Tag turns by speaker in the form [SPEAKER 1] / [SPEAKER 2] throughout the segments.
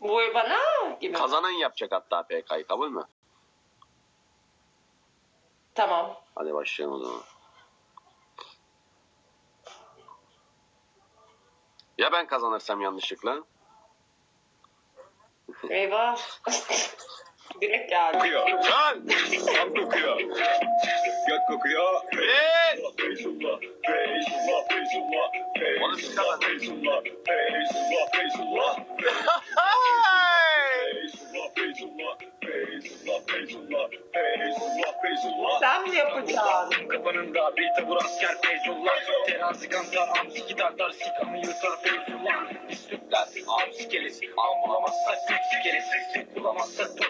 [SPEAKER 1] Vur bana gibi.
[SPEAKER 2] Kazanan yapacak hatta PK'yı kabul mü?
[SPEAKER 1] Tamam.
[SPEAKER 2] Hadi başlayalım o zaman. Ya ben kazanırsam yanlışlıkla?
[SPEAKER 1] Eyvah. Direkt geldi.
[SPEAKER 3] kokuyor.
[SPEAKER 2] Lan!
[SPEAKER 3] Kan kokuyor. Göt kokuyor.
[SPEAKER 2] Evet!
[SPEAKER 3] Feyzullah, Feyzullah, Feyzullah,
[SPEAKER 2] Oğlum bir kalan.
[SPEAKER 3] Feyzullah, Feyzullah, Feyzullah! Feyzullah, Feyzullah, Feyzullah, Feyzullah, Feyzullah, Feyzullah.
[SPEAKER 1] Sen mi yapacaksın?
[SPEAKER 3] Kafanında bir tavır asker Feyzullah Terazi kantar hamsi gitarlar Sikanı yırtar Feyzullah Biz Türkler ağır sikeriz Am bulamazsak Türk sikeriz Türk bulamazsak Türk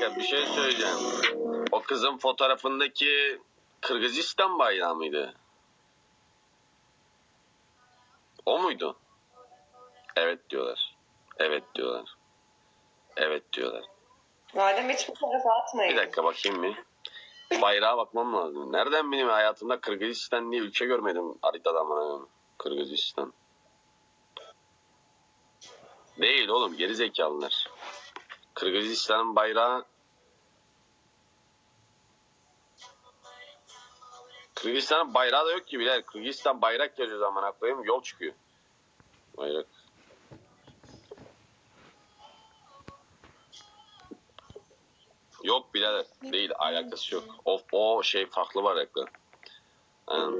[SPEAKER 2] dakika bir şey söyleyeceğim. O kızın fotoğrafındaki Kırgızistan bayrağı mıydı? O muydu? Evet diyorlar. Evet diyorlar. Evet diyorlar.
[SPEAKER 1] Madem hiç bu tarafa atmayın.
[SPEAKER 2] Bir dakika bakayım mı? Bayrağa bakmam lazım. Nereden bileyim hayatımda Kırgızistan diye ülke görmedim haritada ama. Kırgızistan. Değil oğlum geri zekalılar. Kırgızistan'ın bayrağı Kırgızistan'ın bayrağı da yok ki bile. Kırgızistan bayrak yazıyor zaman koyayım yol çıkıyor. Bayrak. Yok birader değil alakası yok. O, o şey farklı bayraklar. Yani...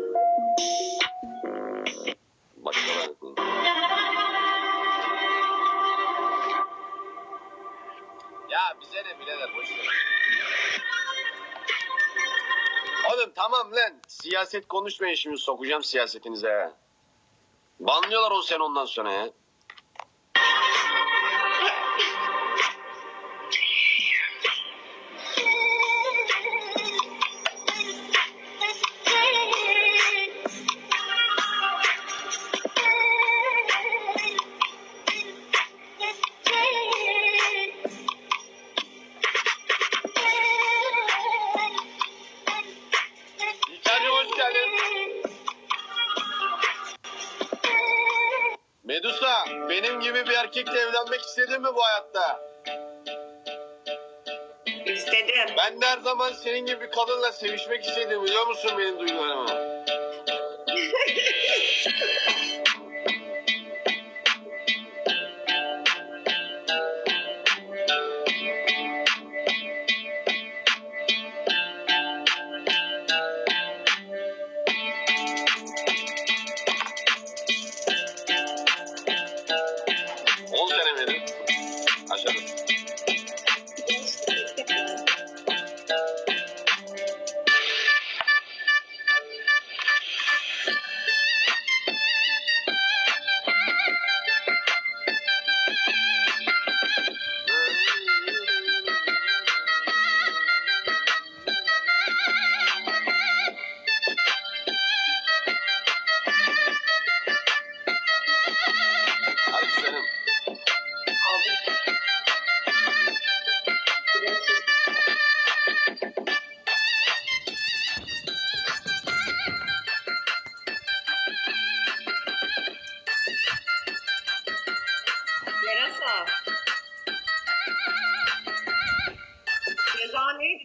[SPEAKER 2] Ya bize ne birader boş ver. Oğlum tamam lan. Siyaset konuşmayın şimdi sokacağım siyasetinize. Banlıyorlar o sen ondan sonra ya. Erkekle evlenmek istedin mi bu hayatta?
[SPEAKER 1] İstedim.
[SPEAKER 2] Ben de her zaman senin gibi bir kadınla sevişmek istedim biliyor musun benim duygularımı?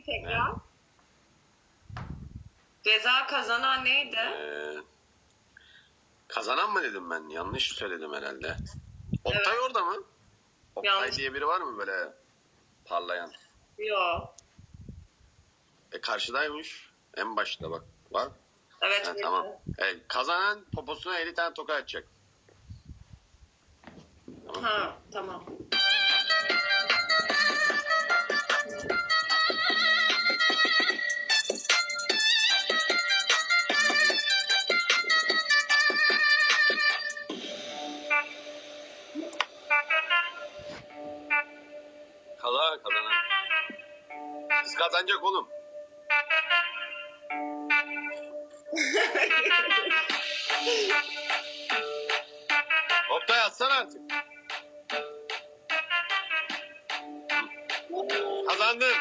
[SPEAKER 1] Tekrar? Ceza kazanan neydi?
[SPEAKER 2] Ee, kazanan mı dedim ben? Yanlış söyledim herhalde. Oktay
[SPEAKER 1] Evet.
[SPEAKER 2] orada mı? Oktay
[SPEAKER 1] Yanlış.
[SPEAKER 2] diye biri var mı böyle parlayan?
[SPEAKER 1] Yok.
[SPEAKER 2] E karşıdaymış. En başta bak. Var.
[SPEAKER 1] Evet.
[SPEAKER 2] Ha, tamam. E, kazanan poposuna 50 tane toka atacak. Tamam.
[SPEAKER 1] Ha, tamam.
[SPEAKER 2] Kazanan. Kız kazanacak oğlum. Oktay atsana artık. Kazandın.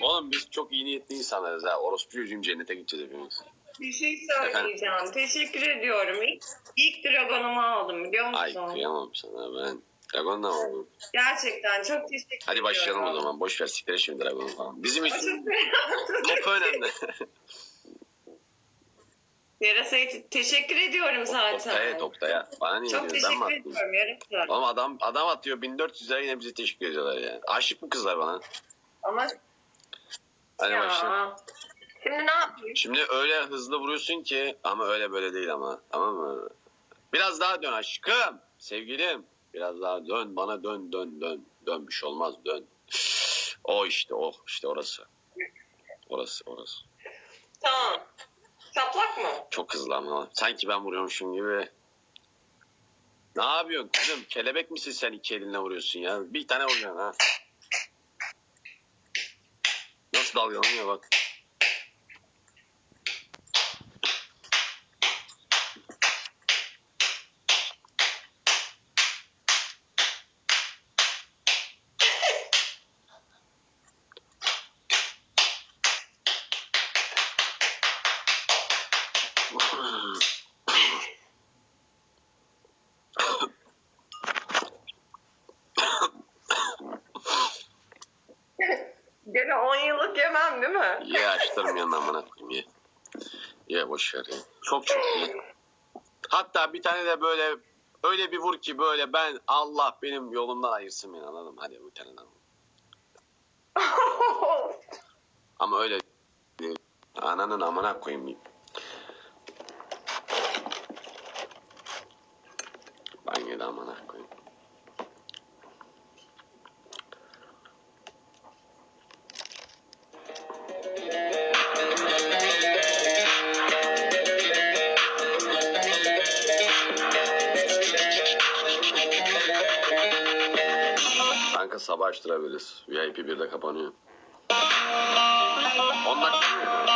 [SPEAKER 2] Oğlum biz çok iyi niyetli insanlarız ha. Orospu çocuğum cennete gideceğiz hepimiz.
[SPEAKER 1] Bir şey söyleyeceğim. Teşekkür ediyorum. İlk, dragonumu aldım biliyor
[SPEAKER 2] Ay
[SPEAKER 1] musun?
[SPEAKER 2] kıyamam sana ben. Dragon da mı aldın?
[SPEAKER 1] Gerçekten çok teşekkür
[SPEAKER 2] Hadi
[SPEAKER 1] ediyorum.
[SPEAKER 2] başlayalım o zaman. Boş ver siktir şimdi Dragon'u falan. Bizim için kopu önemli.
[SPEAKER 1] Yarasa'ya teşekkür ediyorum zaten.
[SPEAKER 2] Oktay'a Oktay'a. Bana niye
[SPEAKER 1] Çok?
[SPEAKER 2] Ben
[SPEAKER 1] teşekkür
[SPEAKER 2] attım?
[SPEAKER 1] ediyorum Yarasa.
[SPEAKER 2] Oğlum adam adam atıyor 1400 lira yine bize teşekkür ediyorlar ya. Aşık mı kızlar bana?
[SPEAKER 1] Ama
[SPEAKER 2] Hadi başla.
[SPEAKER 1] ya. Şimdi ne yapayım?
[SPEAKER 2] Şimdi öyle hızlı vuruyorsun ki ama öyle böyle değil ama. Tamam mı? Biraz daha dön aşkım. Sevgilim. Biraz daha dön bana dön dön dön. Dön bir şey olmaz dön. O işte o işte orası. Orası orası.
[SPEAKER 1] Tamam. Çaplak mı?
[SPEAKER 2] Çok hızlı ama. Sanki ben vuruyormuşum gibi. Ne yapıyorsun kızım? Kelebek misin sen iki elinle vuruyorsun ya? Bir tane vuruyorsun ha. Nasıl dalgalanıyor bak.
[SPEAKER 1] Yemem değil mi?
[SPEAKER 2] Ye açtırmayan amına koyayım ye. Ye boş ver ya. Çok çok iyi. Hatta bir tane de böyle öyle bir vur ki böyle ben Allah benim yolumdan ayırsın beni anladın mı? Hadi bir tane daha. Ama öyle. Ananın amına koyayım. Banyoda amına koyayım. Sabah açtırabiliriz. VIP 1'de kapanıyor. 10 dakika?